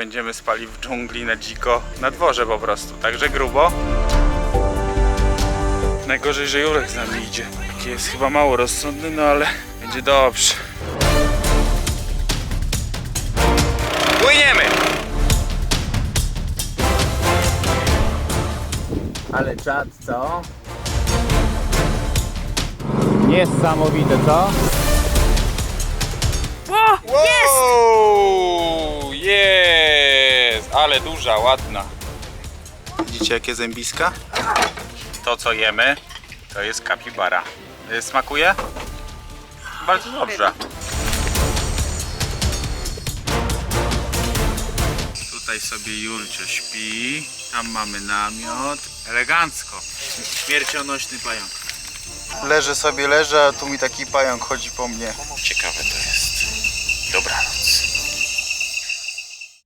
będziemy spali w dżungli na dziko, na dworze po prostu, także grubo. Najgorzej, że Jurek z nami idzie. Taki jest chyba mało rozsądny, no ale będzie dobrze. Płyniemy! Ale czad, co? Niesamowite, co? Ale duża, ładna. Widzicie jakie zębiska? To co jemy to jest kapibara. Y, Smakuje? Bardzo dobrze. Tutaj sobie Julcio śpi. Tam mamy namiot. Elegancko. Śmiercionośny pająk. Leżę sobie, leżę, a tu mi taki pająk chodzi po mnie. Ciekawe to jest.